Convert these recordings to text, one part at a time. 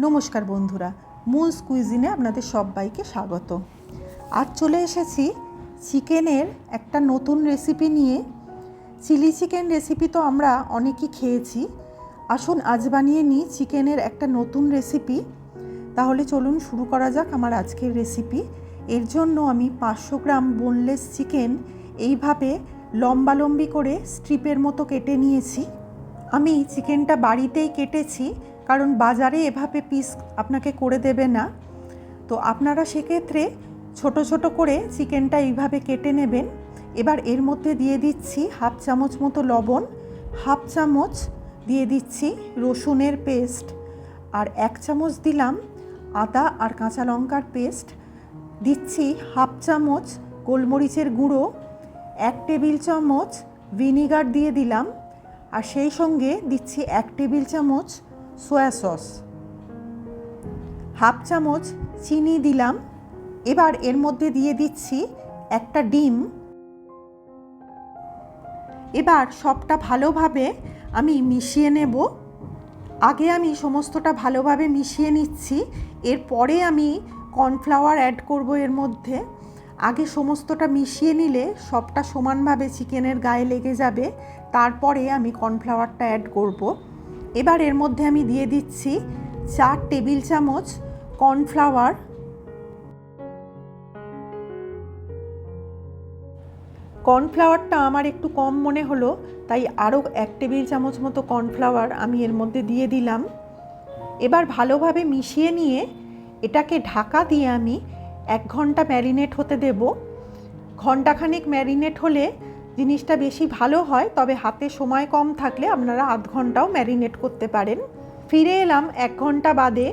নমস্কার বন্ধুরা মুন্স কুইজিনে আপনাদের সবাইকে স্বাগত। আজ চলে এসেছি চিকেনের একটা নতুন রেসিপি নিয়ে। চিলি চিকেন রেসিপি তো আমরা অনেকই খেয়েছি। আসুন আজ বানিয়ে নিই চিকেনের একটা নতুন রেসিপি। তাহলে চলুন শুরু করা যাক আমার আজকের রেসিপি। এর জন্য আমি পাঁচশো গ্রাম বোনলেস চিকেন এইভাবে লম্বালম্বি করে স্ট্রিপের মতো কেটে নিয়েছি। আমি চিকেনটা বাড়িতেই কেটেছি কারণ বাজারে এভাবে পিস আপনাকে করে দেবে না। তো আপনারা সেক্ষেত্রে ছোট ছোট করে চিকেনটা এইভাবে কেটে নেবেন। এবার এর মধ্যে দিয়ে দিচ্ছি হাফ চামচ মতো লবণ, হাফ চামচ দিয়ে দিচ্ছি রসুনের পেস্ট আর এক চামচ দিলাম আদা আর কাঁচা লঙ্কার পেস্ট দিচ্ছি হাফ চামচ গোলমরিচের গুঁড়ো, এক টেবিল চামচ ভিনিগার দিয়ে দিলাম। আর সেই সঙ্গে দিচ্ছি এক টেবিল চামচ সয়া সস হাফ চামচ চিনি দিলাম। এবার এর মধ্যে দিয়ে দিচ্ছি একটা ডিম। এবার সবটা ভালোভাবে আমি মিশিয়ে নেব। আগে আমি সমস্তটা ভালোভাবে মিশিয়ে নিচ্ছি। এরপরে আমি কর্নফ্লাওয়ার অ্যাড করব এর মধ্যে। আগে সমস্তটা মিশিয়ে নিলে সবটা সমানভাবে চিকেনের গায়ে লেগে যাবে। তারপরে আমি কর্নফ্লাওয়ারটা অ্যাড করব। এবার এর মধ্যে আমি দিয়ে দিচ্ছি চার টেবিল চামচ কর্নফ্লাওয়ার। কর্নফ্লাওয়ারটা আমার একটু কম মনে হলো, তাই আরও এক টেবিল চামচ মতো কর্নফ্লাওয়ার আমি এর মধ্যে দিয়ে দিলাম। এবার ভালোভাবে মিশিয়ে নিয়ে এটাকে ঢাকা দিয়ে আমি এক ঘণ্টা ম্যারিনেট হতে দেব। ঘন্টাখানিক ম্যারিনেট হলে জিনিসটা বেশি ভালো হয়, তবে হাতে সময় কম থাকলে আপনারা আধ ঘন্টাও ম্যারিনেট করতে পারেন। ফিরে এলাম এক ঘণ্টা বাদে।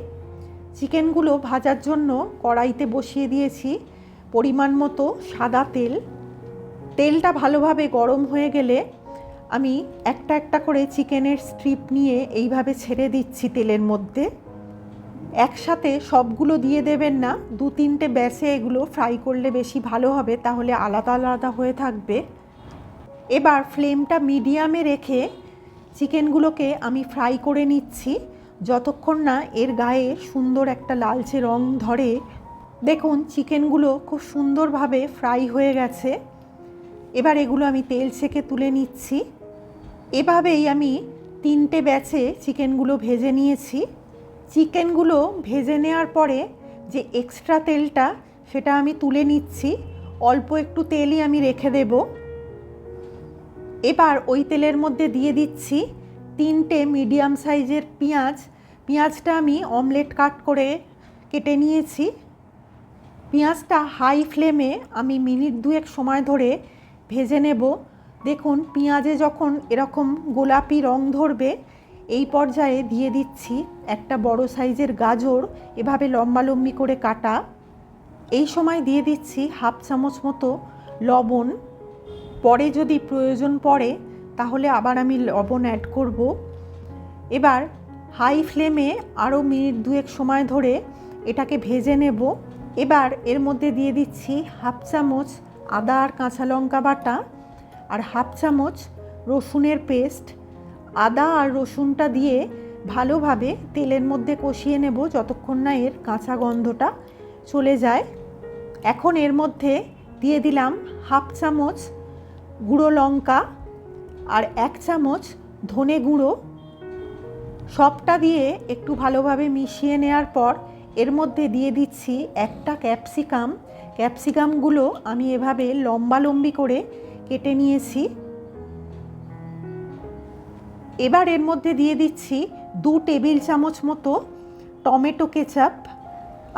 চিকেনগুলো ভাজার জন্য কড়াইতে বসিয়ে দিয়েছি। পরিমাণ মতো সাদা তেল। তেলটা ভালোভাবে গরম হয়ে গেলে আমি একটা একটা করে চিকেনের স্ট্রিপ নিয়ে এইভাবে ছেড়ে দিচ্ছি তেলের মধ্যে। একসাথে সবগুলো দিয়ে দেবেন না, দু তিনটে ব্যাসে এগুলো ফ্রাই করলে বেশি ভালো হবে, তাহলে আলাদা আলাদা হয়ে থাকবে। এবার ফ্লেমটা মিডিয়ামে রেখে চিকেনগুলোকে আমি ফ্রাই করে নিচ্ছি। যতক্ষণ না এর গায়ে সুন্দর একটা লালচে রং ধরে। দেখুন, চিকেনগুলো খুব সুন্দরভাবে ফ্রাই হয়ে গেছে। এবার এগুলো আমি তেল ছেঁকে তুলে নিচ্ছি। এভাবেই আমি তিনটে ব্যাচে চিকেনগুলো ভেজে নিয়েছি। চিকেনগুলো ভেজে নেওয়ার পরে যে এক্সট্রা তেলটা, সেটা আমি তুলে নিচ্ছি। অল্প একটু তেলই আমি রেখে দেব। এবার ওই তেলের মধ্যে দিয়ে দিচ্ছি তিনটে মিডিয়াম সাইজের পেঁয়াজ। পেঁয়াজটা আমি অমলেট কাট করে কেটে নিয়েছি। পেঁয়াজটা হাই ফ্লেমে আমি মিনিট দুয়েক সময় ধরে ভেজে নেব। দেখুন, পেঁয়াজে যখন এরকম গোলাপি রং ধরবে, এই পর্যায়ে দিয়ে দিচ্ছি একটা বড় সাইজের গাজর, এভাবে লম্বালম্বি করে কাটা। এই সময় দিয়ে দিচ্ছি হাফ চামচ মতো লবণ। পরে যদি প্রয়োজন পড়ে, তাহলে আবার আমি লবণ অ্যাড করব। এবার হাই ফ্লেমে আরও মিনিট দুয়েক সময় ধরে এটাকে ভেজে নেব। এবার এর মধ্যে দিয়ে দিচ্ছি হাফ চামচ আদা আর কাঁচা লঙ্কা বাটা আর হাফ চামচ রসুনের পেস্ট। আদা আর রসুনটা দিয়ে ভালোভাবে তেলের মধ্যে কষিয়ে নেব যতক্ষণ না এর কাঁচা গন্ধটা চলে যায়। এখন এর মধ্যে দিয়ে দিলাম হাফ চামচ গুঁড়ো লঙ্কা আর এক চামচ ধনে গুঁড়ো। সবটা দিয়ে একটু ভালোভাবে মিশিয়ে নেওয়ার পর এর মধ্যে দিয়ে দিচ্ছি একটা ক্যাপসিকাম। ক্যাপসিকামগুলো আমি এভাবে লম্বালম্বি করে কেটে নিয়েছি। এবার এর মধ্যে দিয়ে দিচ্ছি দু টেবিল চামচ মতো টমেটো কেচাপ।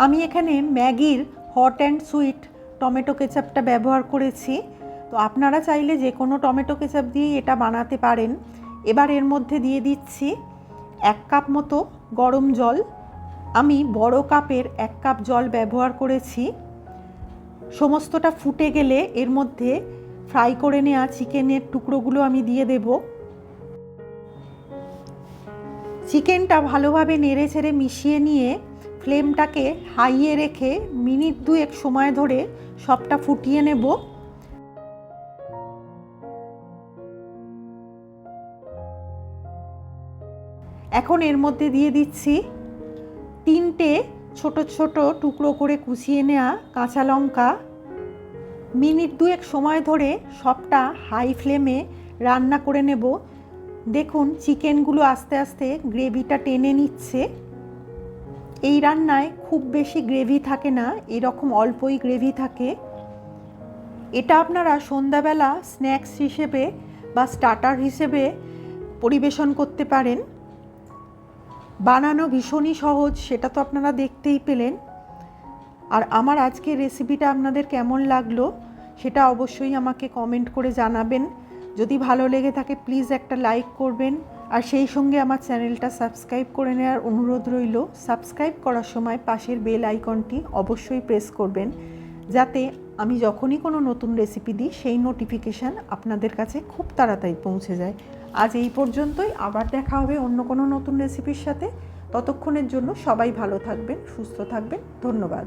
আমি এখানে ম্যাগির হট অ্যান্ড সুইট টমেটো কেচাপটা ব্যবহার করেছি। তো আপনারা চাইলে যে কোনো টমেটো কেচাপ দিয়েই এটা বানাতে পারেন। এবার এর মধ্যে দিয়ে দিচ্ছি এক কাপ মতো গরম জল। আমি বড় কাপের এক কাপ জল ব্যবহার করেছি। সমস্তটা ফুটে গেলে এর মধ্যে ফ্রাই করে নেওয়া চিকেনের টুকরোগুলো আমি দিয়ে দেব। চিকেনটা ভালোভাবে নেড়ে ছেড়ে মিশিয়ে নিয়ে ফ্লেমটাকে হাইয়ে রেখে মিনিট দুয়েক সময় ধরে সবটা ফুটিয়ে নেব। এখন এর মধ্যে দিয়ে দিচ্ছি তিনটে ছোট ছোট টুকরো করে কুচিয়ে নেওয়া কাঁচা লঙ্কা। মিনিট দুয়েক সময় ধরে সবটা হাই ফ্লেমে রান্না করে নেব। দেখুন, চিকেনগুলো আস্তে আস্তে গ্রেভিটা টেনে নিচ্ছে। এই রান্নায় খুব বেশি গ্রেভি থাকে না, এরকম অল্পই গ্রেভি থাকে। এটা আপনারা সন্ধ্যাবেলা স্ন্যাক্স হিসেবে বা স্টার্টার হিসেবে পরিবেশন করতে পারেন। বানানো ভীষণই সহজ, সেটা তো আপনারা দেখতেই পেলেন। আর আমার আজকের রেসিপিটা আপনাদের কেমন লাগল, সেটা অবশ্যই আমাকে কমেন্ট করে জানাবেন। যদি ভালো লেগে থাকে প্লিজ একটা লাইক করবেন। আর সেই সঙ্গে আমার চ্যানেলটা সাবস্ক্রাইব করে নেওয়ার অনুরোধ রইল। সাবস্ক্রাইব করার সময় পাশের বেল আইকনটি অবশ্যই প্রেস করবেন, যাতে আমি যখনই কোনো নতুন রেসিপি দিই, সেই নোটিফিকেশান আপনাদের কাছে খুব তাড়াতাড়ি পৌঁছে যায়। আজ এই পর্যন্তই। আবার দেখা হবে অন্য কোনো নতুন রেসিপির সাথে। ততক্ষণের জন্য সবাই ভালো থাকবেন, সুস্থ থাকবেন। ধন্যবাদ